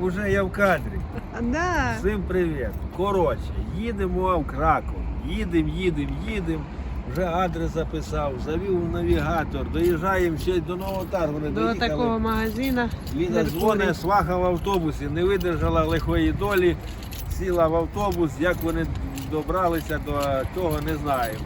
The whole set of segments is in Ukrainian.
уже я в кадрі. Да. Всім привіт. Коротше, їдемо в Краков. Їдемо, їдемо, їдемо. Вже адрес записав, завів в навігатор, доїжджаємо ще до Нового Таргу. До такого магазина. Ліна дзвонить, сваха в автобусі, не видержала лихої долі, сіла в автобус, як вони добралися до того, не знаємо.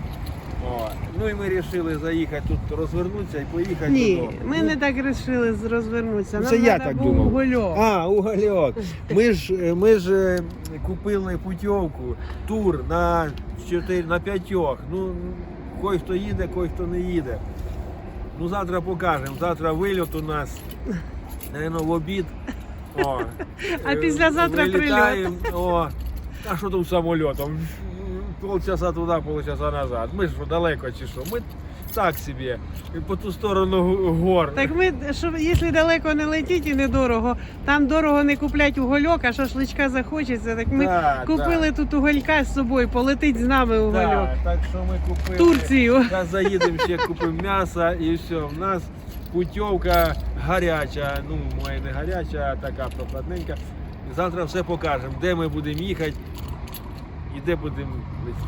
О. Ну і ми вирішили заїхати тут розвернутися і поїхати Ні, додому. ми Ну, не так вирішили розвернутися. Ну, Нам це я треба так був думав. гульок. А, угольок. Ми ж, ми ж е, купили путівку, тур на, чотири, на п'ятьох. Ну, кой хто їде, кой хто не їде. Ну, завтра покажемо. Завтра вильот у нас, наверное, в обід. О, А Е, післязавтра вилітаємо, О, а що там самольотом? Полчаса туди, полчаса назад. Ми ж далеко чи що? Ми так собі, по ту сторону гор. Так ми, що, якщо далеко не летіть і недорого, там дорого не куплять угольок, а шашличка захочеться, так ми Да, купили тут уголька з собою, полетить з нами угольок. Так, так що ми купили. Турцію. Зараз заїдемо ще купимо м'ясо і все. У нас путівка гаряча, ну, моя не гаряча, а така прохладненька. Завтра все покажемо, де ми будемо їхати і де будемо летіти.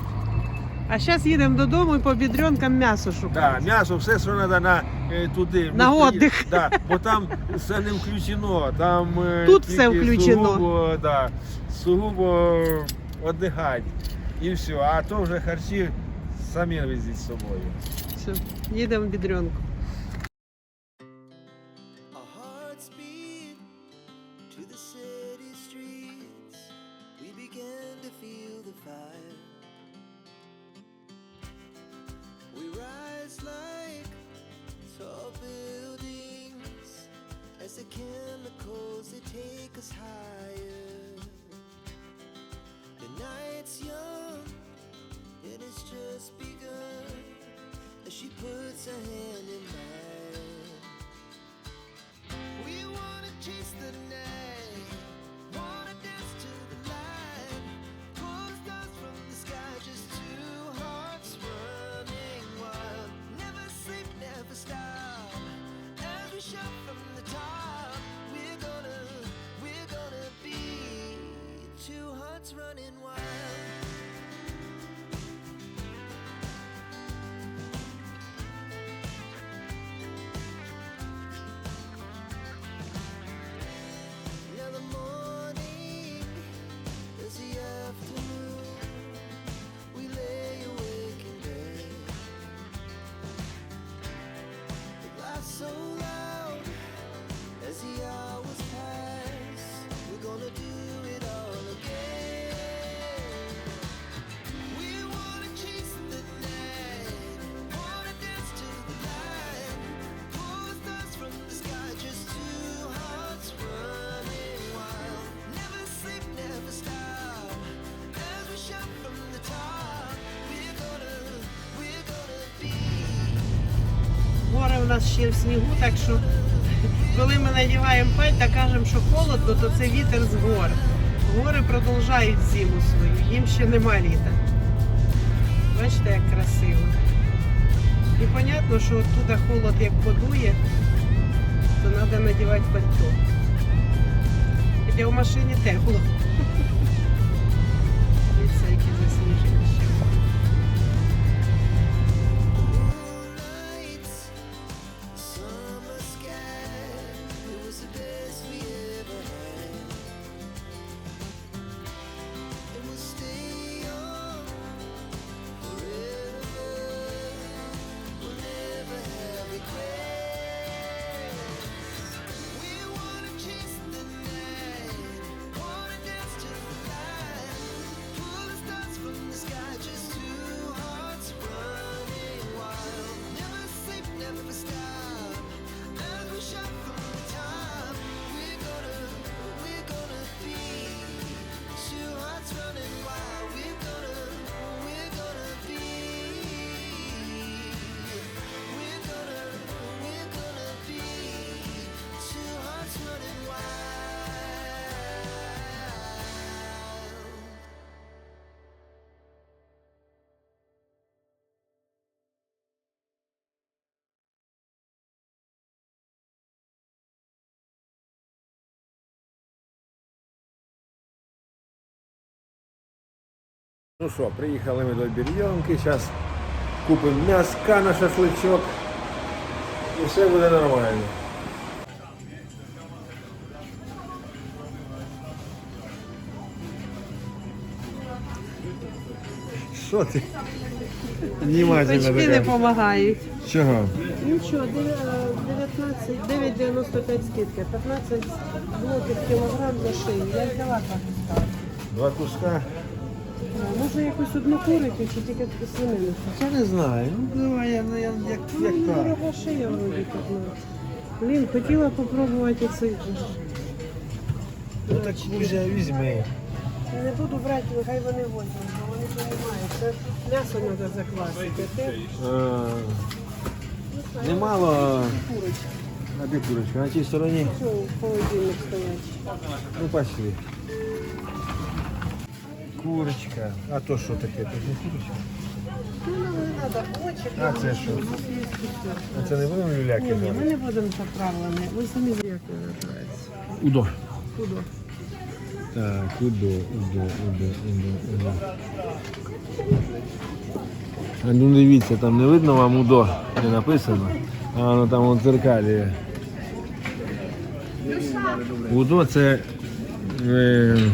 А зараз їдемо додому і по бідренкам м'ясо Да, шукаємо. м'ясо, все, що треба на е, туди. Ми На стоїмо- отдих. Да, бо там все не включено. Там е, Тут тільки все включено. Сугубо, да, сугубо віддихати. І все. А то вже харчі самі везіть з собою. Все, їдемо в бідренку. Our hearts beat to the city у нас ще в снігу, так що коли ми надіваємо пальта, кажемо, що холодно, то це вітер з гор. Гори продовжують зиму свою, їм ще нема літа. Бачите, як красиво. І зрозуміло, що оттуда холод як подує, то треба надівати пальто. Хоча в машині тепло. Ну що, приїхали ми до Бір'йонки, зараз купимо м'яска на шашличок і все буде нормально. Що ти? Внимательно Очки не допомагають. Чого? Нічого, 19, 9,95 скидка, 15 злотих кілограм за шию. Я взяла два куска. Два куска. Може якусь одну курицю чи тільки свинину? Я не знаю. Ну давай, я, я, як, як Ну, так. дорога шия вроді 15. Блін, хотіла попробувати цей. Ну так Кузя візьми. Я не буду брати, нехай вони возьмуть, бо вони розуміють. Це м'ясо треба заквасити. Ти А, Немало. А де курочка? На тій стороні? Що в холодильник стоять? Ну пошли. Курочка. А то що таке? Це не курочка? Ну, не треба очі. А це що? А це не будемо люляки? Ні, ні, ми не будемо заправлені. Ви самі як ви називається. Удо. Куди? Так, удо, удо, удо, удо, удо. А ну дивіться, там не видно вам удо, не написано. А воно там у дзеркалі. Удо це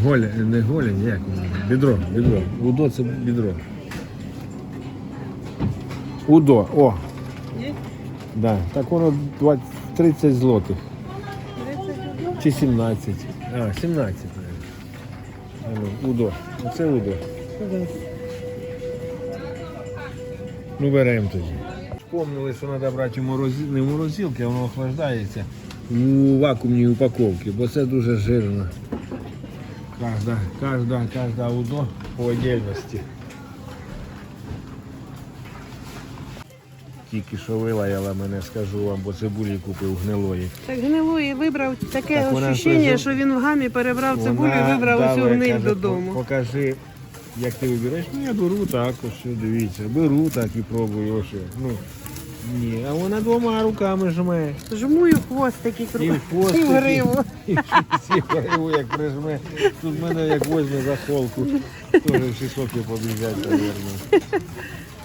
голя, не голень, як воно? Бідро, бідро. Удо це бідро. Удо, о, да. Так воно 20, 30 злотих. Чи 17? А, 17, мабуть. Ну, Удо. Оце Удо. Ну беремо тоді. Вспомнили, що треба брати у морозі... не морозилки, а воно охлаждається у вакуумній упаковці, бо це дуже жирно. Кожна, кожна, кожна удо по отдельності. Тільки що вилаяла мене, скажу вам, бо цибулі купив гнилої. Так гнилої вибрав таке Так вона ощущення, що він в гамі перебрав цибулю і вибрав усю гниль каже, додому. Покажи, як ти вибираєш. Ну я беру так, ось що, дивіться. Беру так і пробую. Ось. що. Ну, ні, а вона двома руками жме. Жмую хвостик і І кру. в І в гриву. І всі гриву, як прижме. Тут мене як возьме за холку. Теж всі соки побіжать, мабуть.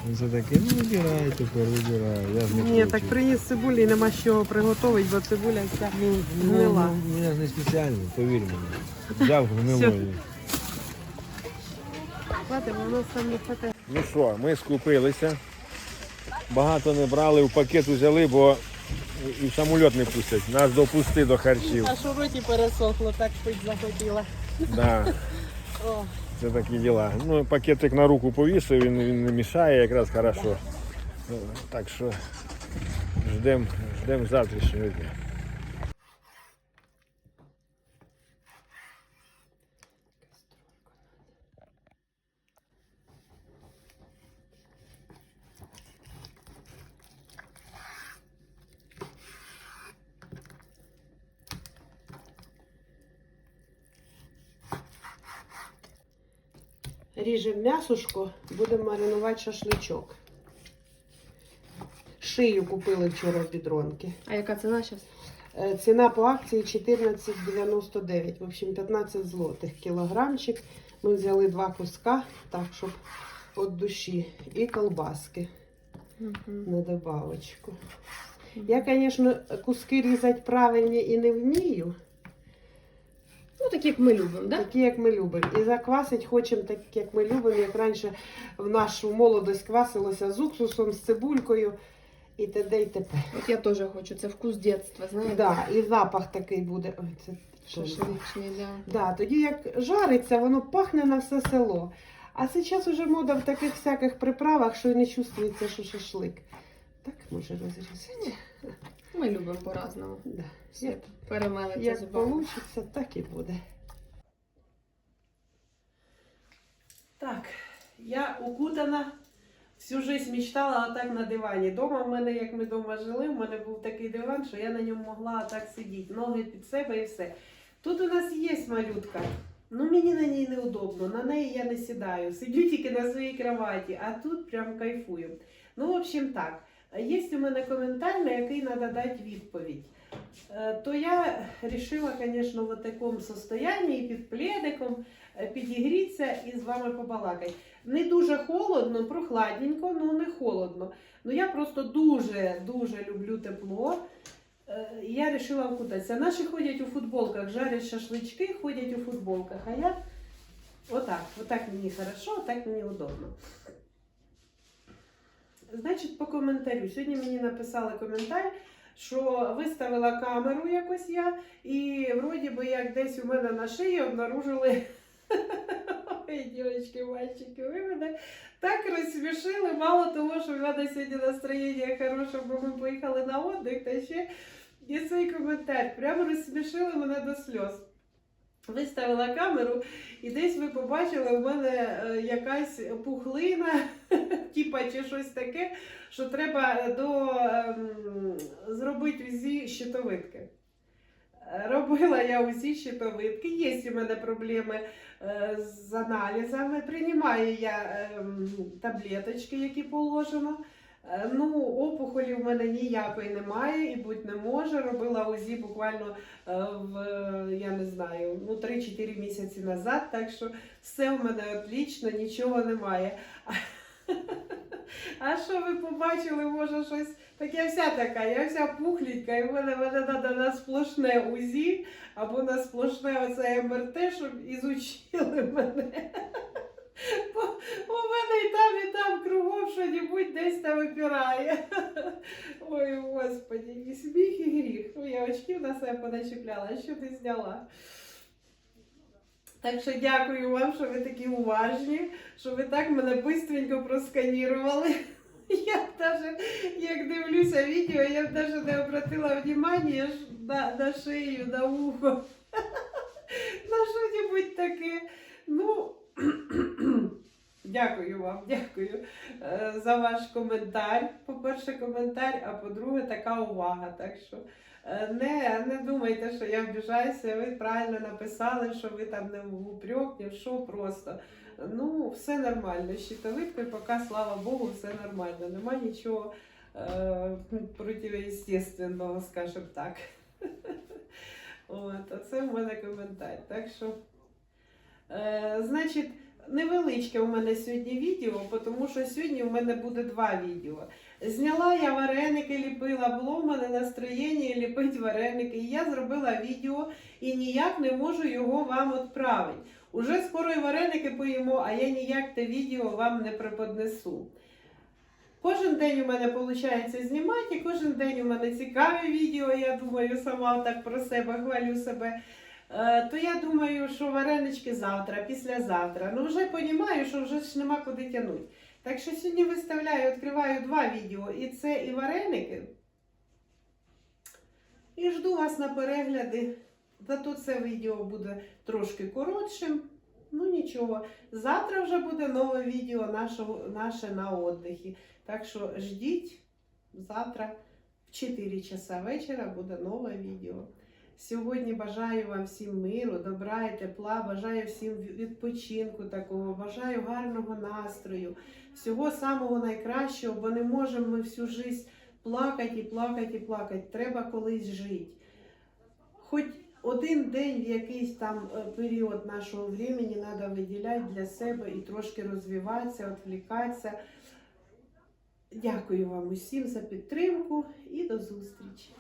Ну, Це таке, ну вибирай тепер, вибирай. Я ж не Ні, хочу. так приніс цибулі і нема з чого приготувати, бо цибуля вся Ну, гнила. ну, я ж не спеціально, повір мені. Взяв гнилої. Хватить, воно сам не хватає. Ну що, ми скупилися. Багато не брали, в пакет взяли, бо і в самоліт не пустять. Нас допусти до харчів. Аж у роті пересохло, так пить захотіла. Да, О, це такі діла. Ну, пакетик на руку повісив, він, він не мішає якраз хорошо. Так що ждемо ждем завтрашнього дня. Ріжемо м'ясушко, будемо маринувати шашличок. Шию купили вчора в бідронки. А яка ціна зараз? Е, Ціна по акції 14,99. В общем, 15 злотих кілограмчик. Ми взяли два куска, так, щоб від душі. І колбаски на добавочку. Я, звісно, куски різати правильні і не вмію, Ну, такі, як ми любимо, да? такі, як ми любимо. І заквасити хочемо так, як ми любимо, як раніше в нашу молодость квасилося з уксусом, з цибулькою і т.д. і т.п. От я теж хочу, це вкус дитинства, знаєте? Да, і запах такий буде. Ой, це Шашличний, да. Да, тоді як жариться, воно пахне на все село. А зараз уже мода в таких всяких приправах, що й не чувствується, що шашлик. Так може розрізати. Ми любимо по-разному. Да. Все перемелиться як зубами. вийде, так і буде. Так, я укутана. Всю жизнь мечтала отак на дивані. Дома в мене, як ми вдома жили, в мене був такий диван, що я на ньому могла так сидіти. Ноги під себе і все. Тут у нас є малютка. Ну мені на ній неудобно, на неї я не сідаю. Сидю тільки на своїй кроваті, а тут прям кайфую. Ну, в общем, так. Є у мене коментар, на який треба дати відповідь. Е, То я вирішила, звісно, в такому состоянні під пледиком е, підігрітися і з вами побалакати. Не дуже холодно, прохладненько, ну не холодно. Ну я просто дуже-дуже люблю тепло. Е, Я вирішила вкутатися. Наші ходять у футболках, жарять шашлички, ходять у футболках. А я отак, отак мені хорошо, отак мені удобно. Значить, по коментарю. Сьогодні мені написали коментар, що виставила камеру якось я, і вроді би як десь у мене на шиї обнаружили. Ой, дівчатки, мальчики, ви мене так розсмішили. Мало того, що в мене сьогодні настроєння хороше, бо ми поїхали на отдих, та ще і цей коментар. Прямо розсмішили мене до сльоз. Виставила камеру, і десь ви побачили, у мене е, якась пухлина, типа чи щось таке, що треба до ем, зробити УЗІ щитовидки. Е, Робила я УЗІ щитовидки, є у мене проблеми е, з аналізами. Приймаю я ем, таблеточки, які положено. Е, Ну, опухолі в мене ніякої немає і бути не може. Робила УЗІ буквально е, в е, я не знаю, ну 3-4 місяці назад. Так що все в мене отлично, нічого немає. А що ви побачили, може щось? Так я вся така, я вся пухленька, і в мене, мене треба на сплошне УЗІ або на сплошне оце МРТ, щоб ізучили мене. Бо у мене і там, і там кругом що-небудь десь там випирає. Ой, господи, і сміх, і гріх. Ну, я очків на себе поначіпляла, що ти зняла? Так що дякую вам, що ви такі уважні, що ви так мене бистренько просканірували. Я навіть, як дивлюся відео, я навіть не обратила внимання на, на шию, на ухо. На що-небудь таке. Ну, дякую вам, дякую е, за ваш коментар. По-перше, коментар, а по-друге, така увага. Так що не, не думайте, що я обіжаюся, ви правильно написали, що ви там не в упрек, що просто. Ну, все нормально. Щитовидкою поки, слава Богу, все нормально. Нема нічого е, противоестественного, скажімо так. От, оце в мене коментар. Так що, е, значить, невеличке у мене сьогодні відео, тому що сьогодні у мене буде два відео. Зняла я вареники, ліпила, було в мене настроєння ліпити вареники. І я зробила відео і ніяк не можу його вам відправити. Уже скоро і вареники поїмо, а я ніяк те відео вам не преподнесу. Кожен день у мене виходить знімати, кожен день у мене цікаві відео, я думаю, сама так про себе хвалю себе. Е, То я думаю, що варенички завтра, післязавтра. Ну вже розумію, що вже ж нема куди тягнути. Так що сьогодні виставляю, відкриваю два відео, і це і вареники. І жду вас на перегляди. Зато це відео буде трошки коротшим. Ну нічого. Завтра вже буде нове відео нашого, наше на отдихі. Так що ждіть завтра в 4 часа вечора буде нове відео. Сьогодні бажаю вам всім миру, добра і тепла, бажаю всім відпочинку такого, бажаю гарного настрою, всього самого найкращого, бо не можемо ми всю життя плакати плакати і плакати. Треба колись жити. Хоч один день в якийсь там е, період нашого времени треба виділяти для себе і трошки розвиватися, відвлікатися. Дякую вам усім за підтримку і до зустрічі!